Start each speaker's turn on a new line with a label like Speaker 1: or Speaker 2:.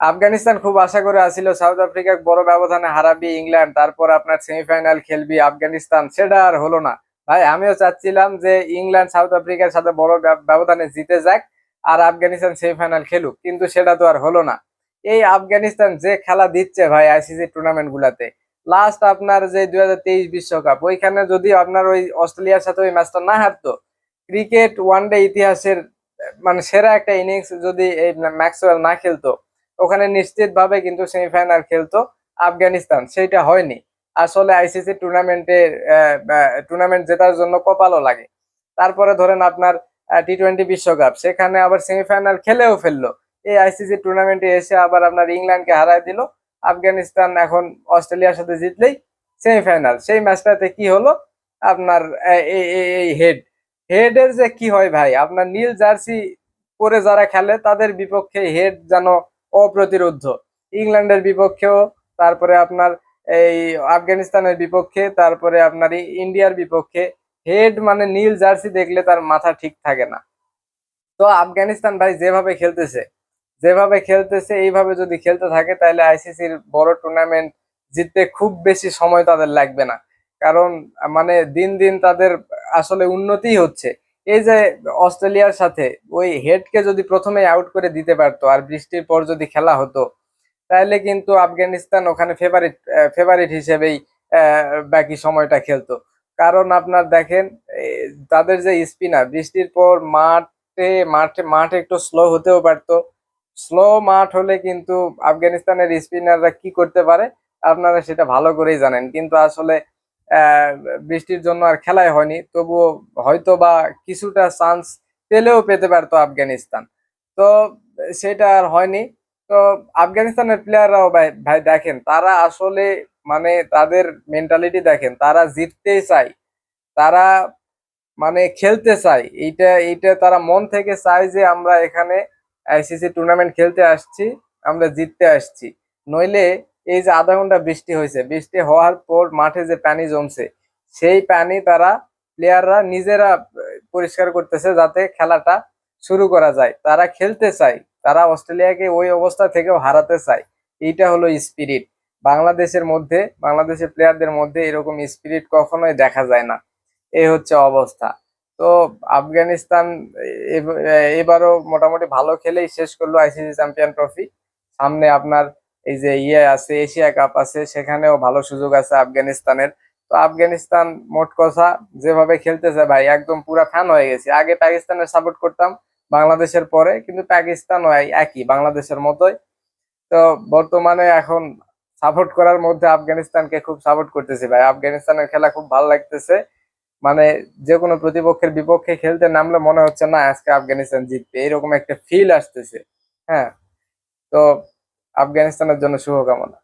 Speaker 1: আফগানিস্তান খুব আশা করে আসছিল সাউথ আফ্রিকা বড় ব্যবধানে হারাবি ইংল্যান্ড, তারপর আপনার সেমিফাইনাল খেলবি আফগানিস্তান, সেটা আর হলো না। ভাই, আমিও চাচ্ছিলাম যে ইংল্যান্ড সাউথ আফ্রিকার সাথে বড় ব্যবধানে জিতে যাক আর আফগানিস্তান সেমিফাইনাল খেলুক, কিন্তু সেটা তো আর হলো না। এই আফগানিস্তান যে খেলা দিচ্ছে ভাই আইসিসি টুর্নামেন্ট গুলাতে লাস্ট আপনার যে দুই বিশ্বকাপ, ওইখানে যদি আপনার ওই অস্ট্রেলিয়ার সাথে ওই ম্যাচটা না হারতো ক্রিকেট ওয়ানডে ইতিহাসের মানে সেরা একটা ইনিংস যদি এই ম্যাক্সওয়েল না খেলতো ওখানে নিশ্চিত ভাবে কিন্তু সেমিফাইনাল খেলতো আফগানিস্তান সেটা হয়নি। আসলে আইসিসি টুর্নামেন্টে টুর্নামেন্ট জেতার জন্য কপালও লাগে। তারপরে ধরেন আপনার টি টোয়েন্টি বিশ্বকাপ, সেখানে আবার সেমিফাইনাল খেলেও ফেলল। এই আইসিসি টুর্নামেন্টে এসে আবার আপনার ইংল্যান্ডকে হারায় দিল। আফগানিস্তান এখন অস্ট্রেলিয়ার সাথে জিতলেই সেমিফাইনাল সেই ম্যাচটাতে কি হলো? আপনার এই হেড হেডের যে কি হয় ভাই? আপনার নীল জার্সি পরে যারা খেলে, তাদের বিপক্ষে হেড যেন অপ্রতিরোধ। ইংল্যান্ডের বিপক্ষেও, তারপরে আপনার এই আফগানিস্তানের বিপক্ষে, তারপরে আপনার ইন্ডিয়ার বিপক্ষে, হেড মানে নীল জার্সি দেখলে তার মাথা ঠিক থাকে না। তো আফগানিস্তান ভাই যেভাবে খেলতেছে যেভাবে খেলতেছে, এইভাবে যদি খেলতে থাকে, তাহলে আইসিসির বড় টুর্নামেন্ট জিততে খুব বেশি সময় তাদের লাগবে না। কারণ মানে দিন দিন তাদের আসলে উন্নতি হচ্ছে। এই যে অস্ট্রেলিয়ার সাথে, ওই হেডকে যদি প্রথমে আউট করে দিতে পারতো আর বৃষ্টির পর যদি খেলা হতো, তাহলে কিন্তু আফগানিস্তান ওখানে ফেভারিট ফেভারিট হিসেবেই বাকি সময়টা খেলতো। কারণ আপনার দেখেন তাদের যে স্পিনার বৃষ্টির পর মাঠে মাঠে, মাঠ একটু স্লো হতেও পারতো। স্লো মাঠ হলে কিন্তু আফগানিস্তানের স্পিনাররা কি করতে পারে? আপনারা সেটা ভালো করেই জানেন। কিন্তু আসলে বৃষ্টির জন্য আর খেলাই হয়নি। তবুও হয়তো বা কিছুটা চান্স পেলেও পেতে পারতো আফগানিস্তান। তো সেটা আর হয়নি। তো আফগানিস্তানের প্লেয়াররাও ভাই ভাই দেখেন, তারা আসলে মানে তাদের মেন্টালিটি দেখেন, তারা জিততেই চায়, তারা মানে খেলতে চায়। এইটা এইটা তারা মন থেকে চায় যে আমরা এখানে আইসিসি টুর্নামেন্ট খেলতে আসছি, আমরা জিততে আসছি। নইলে এই যে আধা ঘণ্টা বৃষ্টি হয়েছে, বৃষ্টি হওয়ার পর মাঠে যে পানি জমছে, সেই পানি তারা প্লেয়াররা নিজেরা পরিষ্কার করতেছে যাতে খেলাটা শুরু করা যায়। তারা খেলতে চায়, তারা অস্ট্রেলিয়াকে ওই অবস্থা থেকেও হারাতে চায়। এইটা হলো স্পিরিট বাংলাদেশের মধ্যে, বাংলাদেশের প্লেয়ারদের মধ্যে এরকম স্পিরিট কখনোই দেখা যায় না। এই হচ্ছে অবস্থা। তো আফগানিস্তান এব- এবারও মোটামুটি ভালো খেলেই শেষ করল আইসিসি চ্যাম্পিয়ন ট্রফি। সামনে আপনার এই যে ইয়ে আছে, এশিয়া কাপ আছে, সেখানেও ভালো সুযোগ আছে আফগানিস্তানের। তো আফগানিস্তান মোট কথা যেভাবে খেলতেছে ভাই, একদম পুরা ফ্যান হয়ে গেছে। আগে পাকিস্তানের সাপোর্ট করতাম বাংলাদেশের পরে, কিন্তু পাকিস্তান একই, বাংলাদেশের মতোই। তো বর্তমানে এখন সাপোর্ট করার মধ্যে আফগানিস্তানকে খুব সাপোর্ট করতেছি ভাই। আফগানিস্তানের খেলা খুব ভালো লাগতেছে। মানে যে কোনো প্রতিপক্ষের বিপক্ষে খেলতে নামলে মনে হচ্ছে, না, আজকে আফগানিস্তান জিতবে। এরকম একটা ফিল আসতেছে। হ্যাঁ তো আফগানিস্তানের জন্য শুভকামনা।